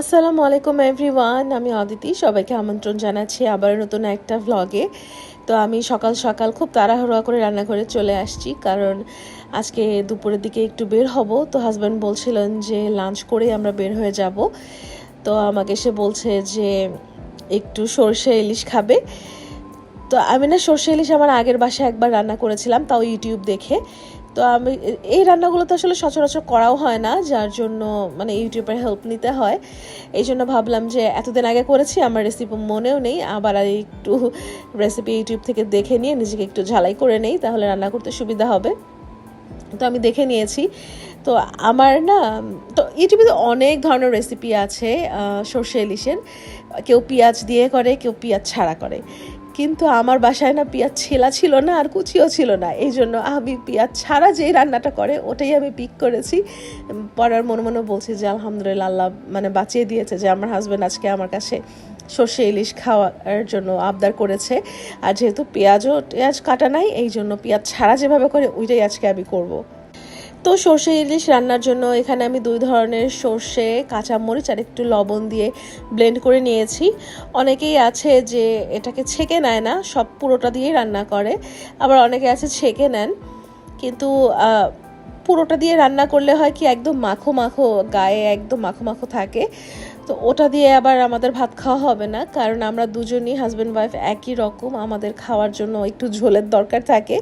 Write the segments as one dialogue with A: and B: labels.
A: আসসালামু আলাইকুম এভরিওয়ান আমি অদিতি সবাইকে আমন্ত্রণ জানাচ্ছি আবার নতুন একটা ভ্লগে তো আমি সকাল সকাল খুব তাড়াহুড়া করে রান্নাঘরে চলে আসছি, কারণ আজকে দুপুরের দিকে একটু বের হব। তো হাজব্যান্ড বলছিলেন যে লাঞ্চ করে আমরা বের হয়ে যাব। তো আমাকে সে বলছে যে, একটু সর্ষে ইলিশ খাবে। তো আমি না সর্ষে ইলিশ আমার আগের বাসায় একবার রান্না করেছিলাম, তাও ইউটিউব দেখে। তো আমি, এই রান্নাগুলো তো আসলে সচরাচর করাও হয় না, যার জন্য মানে ইউটিউবের হেল্প নিতে হয়। এই জন্য ভাবলাম যে এতদিন আগে করেছি, আমার রেসিপি মনেও নেই। আবার আর একটু রেসিপি ইউটিউব থেকে দেখে নিয়ে নিজেকে একটু ঝালাই করে নেই, তাহলে রান্না করতে সুবিধা হবে। তো আমি দেখে নিয়েছি। তো আমার না, তো ইউটিউবে তো অনেক ধরনের রেসিপি আছে সর্ষে ইলিশের। কেউ পেঁয়াজ দিয়ে করে, কেউ পেঁয়াজ ছাড়া করে। কিন্তু আমার বাসায় না পেঁয়াজ ছেলা ছিল না আর কুচিও ছিল না। এই জন্য আমি পেঁয়াজ ছাড়া যেই রান্নাটা করে, ওটাই আমি পিক করেছি। পরার মনে মনে বলছি যে, আলহামদুলিল্লাহ, আল্লাহ মানে বাঁচিয়ে দিয়েছে যে, আমার হাজব্যান্ড আজকে আমার কাছে সর্ষে ইলিশ খাওয়ার জন্য আবদার করেছে। আর যেহেতু পেঁয়াজও, পেঁয়াজ কাটা নাই, এই জন্য পেঁয়াজ ছাড়া যেভাবে করে, ওইটাই আজকে আমি করব। তো সর্ষে ইলিশ রান্নার জন্য এখানে আমি দুই ধরনের সর্ষে, কাঁচামরিচ আর একটু লবণ দিয়ে ব্লেন্ড করে নিয়েছি। অনেকেই আছে যে এটাকে ছেঁকে নেয় না, সব পুরোটা দিয়েই রান্না করে। আবার অনেকে আছে ছেঁকে নেন, কিন্তু পুরোটা দিয়ে রান্না করলে হয় কি একদম মাখো মাখো, গায়ে একদম মাখো মাখো থাকে। তো ওটা দিয়ে আবার আমাদের ভাত খাওয়া হবে না, কারণ আমরা দুজনই হাজব্যান্ড ওয়াইফ একই রকম, আমাদের খাওয়ার জন্য একটু ঝোলের দরকার থাকে।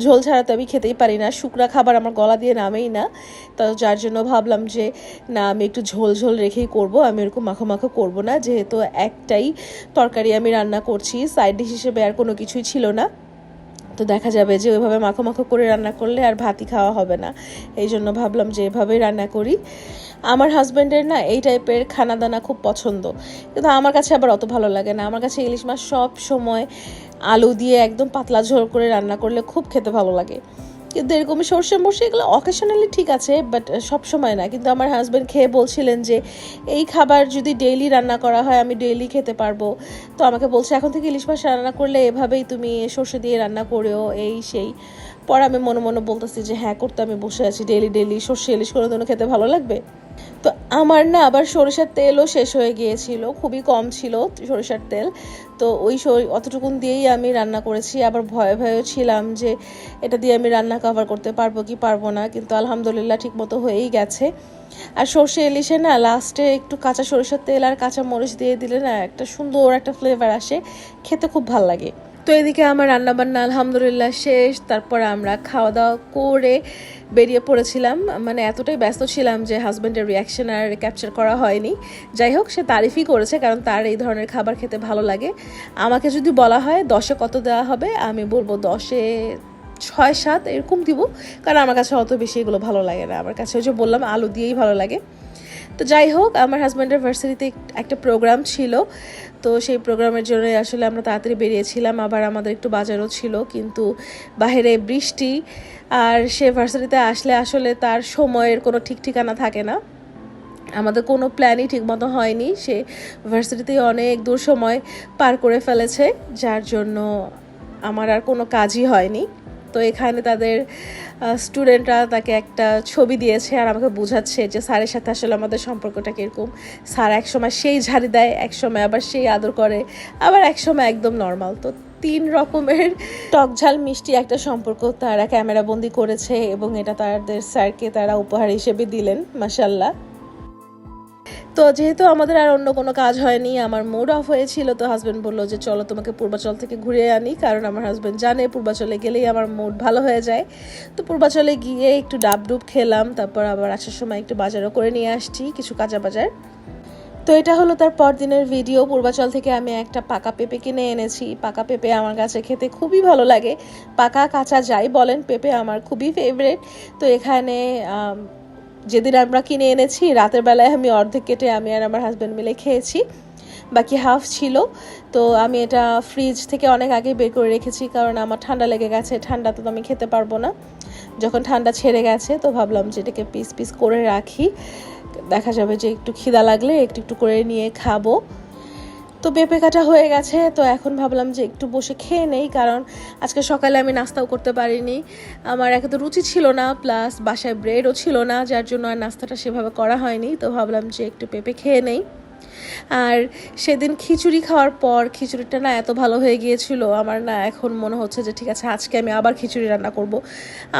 A: ঝোল ছাড়া তো আমি খেতেই পারি না। শুকনা খাবার আমার গলা দিয়ে নামেই না। তো যার জন্য ভাবলাম যে, না, আমি একটু ঝোল ঝোল রেখেই করব। আমি এরকম মাখো মাখো করব না। যেহেতু একটাই তরকারি আমি রান্না করছি সাইড ডিশ হিসেবে আর কোনো কিছুই ছিল না। তো দেখা যাবে যে ওইভাবে মাখো মাখো করে রান্না করলে আর ভাতই খাওয়া হবে না। এই জন্য ভাবলাম যে এভাবেই রান্না করি। আমার হাজব্যান্ডের না এই টাইপের খানা দানা খুব পছন্দ। কিন্তু আমার কাছে আবার অত ভালো লাগে না। আমার কাছে ইলিশ মাছ সব সময় আলু দিয়ে একদম পাতলা ঝোল করে রান্না করলে খুব খেতে ভালো লাগে। কিন্তু এরকম সর্ষে মর্ষে এগুলো অকেশনালি ঠিক আছে বাট সব সময় না। কিন্তু আমার হাজব্যান্ড খেয়ে বলছিলেন যে, এই খাবার যদি ডেইলি রান্না করা হয়, আমি ডেইলি খেতে পারব। তো আমাকে বলছে, এখন থেকে ইলিশ মাছ রান্না করলে এভাবেই তুমি সর্ষে দিয়ে রান্না করেও এই সেই। পর আমি মনে মনে বলতেছি যে হ্যাঁ করতে আমি বসে আছি। ডেইলি ডেইলি সর্ষে, ইলিশ করে জন্য খেতে ভালো লাগবে? তো আমার না আবার সরিষার তেলও শেষ হয়ে গিয়েছিল, খুবই কম ছিল সরিষার তেল। তো ওই অতটুকুন দিয়েই আমি রান্না করেছি। আবার ভয়ে ভয়েও ছিলাম যে এটা দিয়ে আমি রান্না কভার করতে পারব কি পারব না, কিন্তু আলহামদুলিল্লাহ ঠিক মতো হয়েই গেছে। আর সর্ষে ইলিশে না লাস্টে একটু কাঁচা সরিষার তেল আর কাঁচা মরিচ দিয়ে দিলে না একটা সুন্দর একটা ফ্লেভার আসে, খেতে খুব ভালো লাগে। তো এদিকে আমার রান্নাবান্না আলহামদুলিল্লাহ শেষ, তারপর আমরা খাওয়া দাওয়া করে বেরিয়ে পড়েছিলাম। মানে এতটাই ব্যস্ত ছিলাম যে হাজব্যান্ডের রিয়াকশন আর ক্যাপচার করা হয়নি। যাই হোক, সে তারিফই করেছে কারণ তার এই ধরনের খাবার খেতে ভালো লাগে। আমাকে যদি বলা হয় দশে কত দেওয়া হবে? আমি বলব দশে ছয়, সাত এরকম দিব। কারণ আমার কাছে অত বেশি এগুলো ভালো লাগে না। আমার কাছে ওই যে বললাম, আলু দিয়েই ভালো লাগে। তো যাই হোক, আমার হাজব্যান্ডের ভার্সিটিতে একটা প্রোগ্রাম ছিল। তো সেই প্রোগ্রামের জন্য আসলে আমরা তাড়াতাড়ি বেরিয়েছিলাম, আবার আমাদের একটু বাজারও ছিল, কিন্তু বাইরে বৃষ্টি আর সে ভার্সিটিতে আসলে আসলে তার সময়ের কোনো ঠিক ঠিকানা থাকে না। আমাদের কোনো প্ল্যানই ঠিকমতো হয়নি, সে ভার্সিটিতে অনেক দূর সময় পার করে ফেলেছে, যার জন্য আমার আর কোনো কাজই হয়নি। তো এখানে তাদের স্টুডেন্টরা তাকে একটা ছবি দিয়েছে আর আমাকে বোঝাচ্ছে যে স্যারের সাথে আসলে আমাদের সম্পর্কটা কীরকম। স্যার একসময় সেই ঝাড়ি দেয়, একসময় আবার সেই আদর করে, আবার একসময় একদম নর্মাল তো তিন রকমের টকঝাল মিষ্টি একটা সম্পর্ক তারা ক্যামেরাবন্দি করেছে এবং এটা তাদের স্যারকে তারা উপহার হিসেবে দিলেন মাসাল্লাহ তো যেহেতু আমাদের আর অন্য কোনো কাজ হয়নি, আমার মুড অফ হয়েছিল, তো হাজব্যান্ড বলল যে, চলো তোমাকে পূর্বাচল থেকে ঘুরে আনি, কারণ আমার হাজব্যান্ড জানে পূর্বাচলে গেলেই আমার মুড ভালো হয়ে যায়। তো পূর্বাচলে গিয়ে একটু ডাব ডুব খেলাম, তারপর আবার আসার সময় একটু বাজারও করে নিয়ে আসছি, কিছু কাঁচা বাজার। তো এটা হলো তার পরদিনের ভিডিও পূর্বাচল থেকে আমি একটা পাকা পেঁপে কিনে এনেছি। পাকা পেঁপে আমার কাছে খেতে খুবই ভালো লাগে। পাকা, কাঁচা যাই বলেন, পেঁপে আমার খুবই ফেভারেট তো এখানে যেদিন আমরা কিনে এনেছি, রাতের বেলায় আমি অর্ধেক কেটে আমি আর আমার হাজব্যান্ড মিলে খেয়েছি। বাকি হাফ ছিল। তো আমি এটা ফ্রিজ থেকে অনেক আগে বের করে রেখেছি কারণ আমার ঠান্ডা লেগে গেছে। ঠান্ডা তো আমি খেতে পারব না। যখন ঠান্ডা ছেড়ে গেছে, তো ভাবলাম যে এটাকে পিস পিস করে রাখি। দেখা যাবে যে একটু খিদা লাগলে একটু একটু করে নিয়ে খাব। তো পেঁপে কাটা হয়ে গেছে, তো এখন ভাবলাম যে একটু বসে খেয়ে নেই, কারণ আজকে সকালে আমি নাস্তাও করতে পারিনি। আমার একে তো রুচি ছিল না প্লাস বাসায় ব্রেডও ছিল না, যার জন্য আর নাস্তাটা সেভাবে করা হয়নি, তো ভাবলাম যে একটু পেঁপে খেয়ে নেই। আর সেদিন খিচুড়ি খাওয়ার পর খিচুড়িটা না এত ভালো হয়ে গিয়েছিল, আমার না এখন মনে হচ্ছে যে ঠিক আছে, আজকে আমি আবার খিচুড়ি রান্না করব।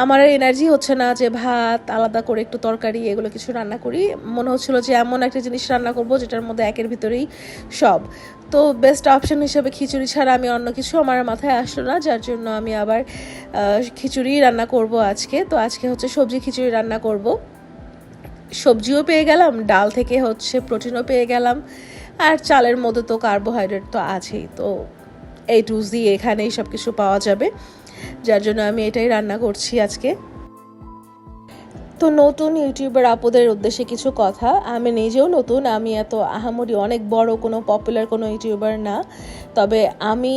A: আমার এনার্জি হচ্ছে না যে ভাত, আলাদা করে একটু তরকারি, এগুলো কিছু রান্না করি। মনে হচ্ছিল যে এমন একটা জিনিস রান্না করব যেটার মধ্যে একের ভিতরেই সব। তো বেস্ট অপশন হিসেবে খিচুড়ি ছাড়া আমি অন্য কিছু আমার মাথায় আসলো না, যার জন্য আমি আবার খিচুড়ি রান্না করব আজকে। তো আজকে হচ্ছে সবজি খিচুড়ি রান্না করব। সবজিও পেয়ে গেলাম, ডাল থেকে হচ্ছে প্রোটিনও পেয়ে গেলাম, আর চালের মধ্যে তো কার্বোহাইড্রেট তো আছেই, তো এই টুজ দিয়ে এখানেই সব কিছু পাওয়া যাবে, যার জন্য আমি এটাই রান্না করছি আজকে। তো নতুন ইউটিউবার আপুদের উদ্দেশ্যে কিছু কথা, আমি নিজেও নতুন, আমি এত আহামরি অনেক বড় কোনো পপুলার কোনো ইউটিউবার না, তবে আমি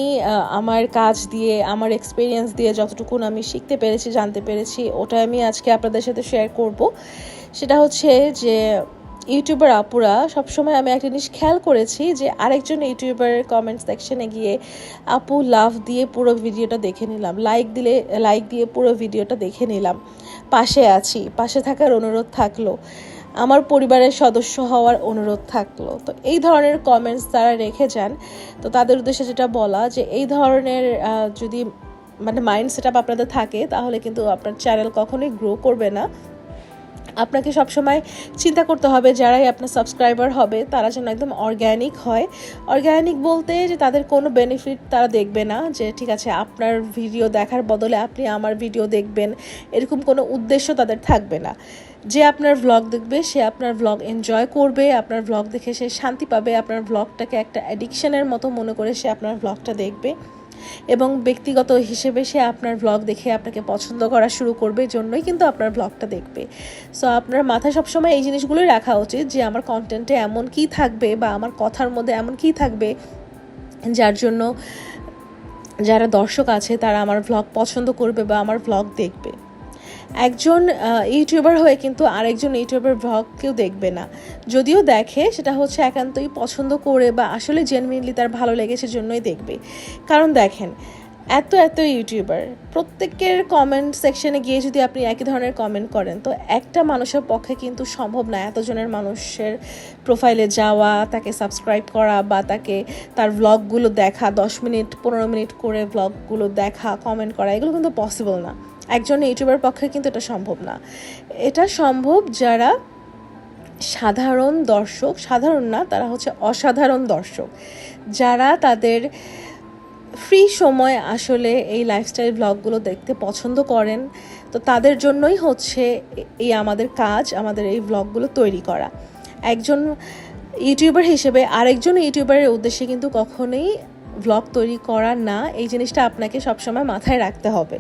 A: আমার কাজ দিয়ে, আমার এক্সপিরিয়েন্স দিয়ে যতটুকুন আমি শিখতে পেরেছি, জানতে পেরেছি ওটা আমি আজকে আপনাদের সাথে শেয়ার করব। সেটা হচ্ছে যে ইউটিউবার আপুরা সবসময় আমি একটা জিনিস খেয়াল করেছি যে আরেকজন ইউটিউবারের কমেন্ট সেকশনে গিয়ে আপু লাভ দিয়ে পুরো ভিডিওটা দেখে নিলাম লাইক দিলে লাইক দিয়ে পুরো ভিডিওটা দেখে নিলাম, পাশে আছি, পাশে থাকার অনুরোধ থাকল, আমার পরিবারের সদস্য হওয়ার অনুরোধ থাকল, তো এই ধরনের কমেন্টস তারা রেখে যান, তো তাদের উদ্দেশ্যে যেটা বলা যে এই ধরনের যদি মানে মাইন্ড সেট আপ আপনাদের থাকে, তাহলে কিন্তু আপনার চ্যানেল কখনোই গ্রো করবে না। আপনাকে সবসময় চিন্তা করতে হবে যারাই আপনার সাবস্ক্রাইবার হবে, তারা যেন একদম অর্গ্যানিক হয়। অর্গ্যানিক বলতে যে তাদের কোনো বেনিফিট তারা দেখবে না যে, ঠিক আছে, আপনার ভিডিও দেখার বদলে আপনি আমার ভিডিও দেখবেন। এরকম কোনো উদ্দেশ্য তাদের থাকবে না। যে আপনার ভ্লগ দেখবে, সে আপনার ভ্লগ এনজয় করবে, আপনার ভ্লগ দেখে সে শান্তি পাবে, আপনার ভ্লগটাকে একটা অ্যাডিকশানের মতো মনে করে সে আপনার ভ্লগটা দেখবে। এবং ব্যক্তিগত হিসেবে সে আপনার ব্লগ দেখে আপনাকে পছন্দ করা শুরু করবে জন্যই কিন্তু আপনার ব্লগটা দেখবে। সো আপনার মাথায় সবসময় এই জিনিসগুলোই রাখা উচিত যে, আমার কন্টেন্টে এমন কি থাকবে বা আমার কথার মধ্যে এমন কি থাকবে যার জন্য যারা দর্শক আছে, তারা আমার ভ্লগ পছন্দ করবে বা আমার ভ্লগ দেখবে। একজন ইউটিউবার হয়ে কিন্তু আরেকজন ইউটিউবার ভ্লগ কেউ দেখবে না। যদিও দেখে, সেটা হচ্ছে একান্তই পছন্দ করে বা আসলে জেনুইনলি তার ভালো লেগেছে জন্যই দেখবে। কারণ দেখেন, এত এত ইউটিউবার, প্রত্যেকের কমেন্ট সেকশনে গিয়ে যদি আপনি একই ধরনের কমেন্ট করেন, তো একটা মানুষের পক্ষে কিন্তু সম্ভব না এতজনের মানুষের প্রোফাইলে যাওয়া, তাকে সাবস্ক্রাইব করা বা তাকে তার ভ্লগগুলো দেখা, দশ মিনিট, পনেরো মিনিট করে ভ্লগগুলো দেখা কমেন্ট করা, এগুলো কিন্তু পসিবল না। একজন ইউটিউবের পক্ষে কিন্তু এটা সম্ভব না। এটা সম্ভব যারা সাধারণ দর্শক, সাধারণ না, তারা হচ্ছে অসাধারণ দর্শক। যারা তাদের ফ্রি সময় আসলে এই লাইফস্টাইল ব্লগগুলো দেখতে পছন্দ করেন, তো তাদের জন্যই হচ্ছে এই আমাদের কাজ, আমাদের এই ব্লগগুলো তৈরি করা। একজন ইউটিউবার হিসেবে আরেকজন ইউটিউবারের উদ্দেশ্যে কিন্তু কখনোই ব্লগ তৈরি করা না, এই জিনিসটা আপনাকে সবসময় মাথায় রাখতে হবে।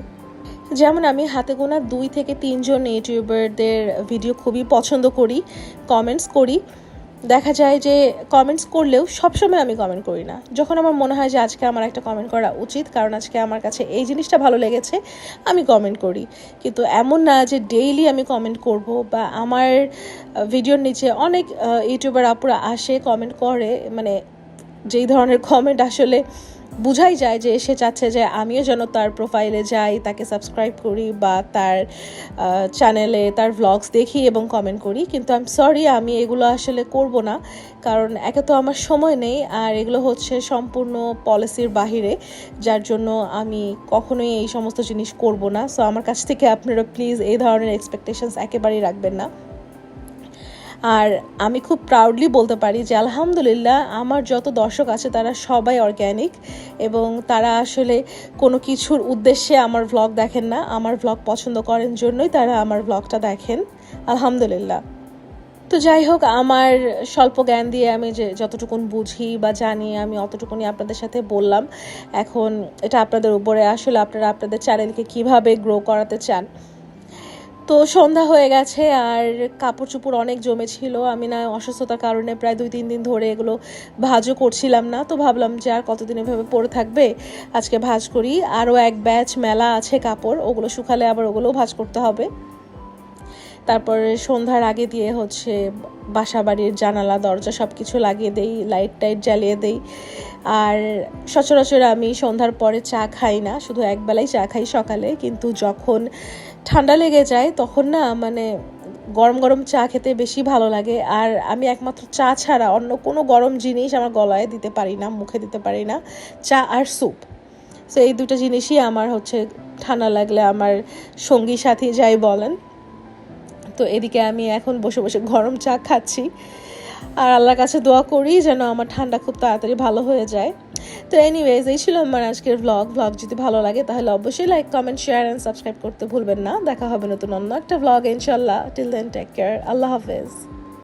A: যেমন আমি হাতে গোনা দুই থেকে তিনজন ইউটিউবারদের ভিডিও খুবই পছন্দ করি কমেন্টস করি। দেখা যায় যে কমেন্টস করলেও সবসময় আমি কমেন্ট করি না। যখন আমার মনে হয় যে আজকে আমার একটা কমেন্ট করা উচিত, কারণ আজকে আমার কাছে এই জিনিসটা ভালো লেগেছে, আমি কমেন্ট করি। কিন্তু এমন না যে ডেইলি আমি কমেন্ট করব বা আমার ভিডিওর নিচে অনেক ইউটিউবার আপুরা আসে কমেন্ট করে মানে যেই ধরনের কমেন্ট আসলে বুঝাই যায় যে সে চাচ্ছে যে আমিও যেন তার প্রোফাইলে যাই, তাকে সাবস্ক্রাইব করি বা তার চ্যানেলে তার ভ্লগস দেখি এবং কমেন্ট করি। কিন্তু আই এম সরি আমি এগুলো আসলে করব না। কারণ একে তো আমার সময় নেই আর এগুলো হচ্ছে সম্পূর্ণ পলিসির বাহিরে, যার জন্য আমি কখনোই এই সমস্ত জিনিস করব না। সো আমার কাছ থেকে আপনারা প্লিজ এই ধরনের এক্সপেকটেশনস একেবারেই রাখবেন না। আর আমি খুব প্রাউডলি বলতে পারি যে আলহামদুলিল্লাহ আমার যত দর্শক আছে তারা সবাই অর্গ্যানিক এবং তারা আসলে কোনো কিছুর উদ্দেশ্যে আমার ভ্লগ দেখেন না। আমার ভ্লগ পছন্দ করেন জন্যই তারা আমার ভ্লগটা দেখেন। আলহামদুলিল্লাহ। তো যাই হোক, আমার স্বল্প জ্ঞান দিয়ে আমি যে যতটুকুন বুঝি বা জানি আমি অতটুকুনি আপনাদের সাথে বললাম। এখন এটা আপনাদের উপরে আসলে আপনারা আপনাদের চ্যানেলকে কীভাবে গ্রো করাতে চান? তো সন্ধ্যা হয়ে গেছে আর কাপড় চুপড় অনেক জমেছিল। আমি না অসুস্থতার কারণে প্রায় দুই, তিন দিন ধরে এগুলো ভাজও করছিলাম না। তো ভাবলাম যে আর কতদিন এভাবে পরে থাকবে? আজকে ভাজ করি। আরও এক ব্যাচ মেলা আছে কাপড়, ওগুলো শুকালে আবার ওগুলোও ভাজ করতে হবে। তারপরে সন্ধ্যার আগে দিয়ে হচ্ছে বাসা বাড়ির জানালা, দরজা সব কিছু লাগিয়ে দেই, লাইট টাইট জ্বালিয়ে দেই। আর সচরাচর আমি সন্ধ্যার পরে চা খাই না, শুধু একবেলাই চা খাই সকালে। কিন্তু যখন ঠান্ডা লেগে যায়, তখন না মানে গরম গরম চা খেতে বেশি ভালো লাগে। আর আমি একমাত্র চা ছাড়া অন্য কোনো গরম জিনিস আমার গলায় দিতে পারি না, মুখে দিতে পারি না। চা আর স্যুপ। সো এই দুটো জিনিসই আমার হচ্ছে ঠান্ডা লাগলে আমার সঙ্গী সাথী যাই বলেন। তো এদিকে আমি এখন বসে বসে গরম চা খাচ্ছি। আর আল্লাহর কাছে দোয়া করি যেন আমার ঠান্ডা খুব তাড়াতাড়ি ভালো হয়ে যায়। তো এনিওয়েজ এই ছিল আমার আজকের ভ্লগ ভ্লগ যদি ভালো লাগে তাহলে অবশ্যই like comment share and subscribe করতে ভুলবেন না। দেখা হবে নতুন অন্য একটা ভ্লগ ইনশাল্লাহ টিল দেন টেক কেয়ার আল্লাহ হাফেজ।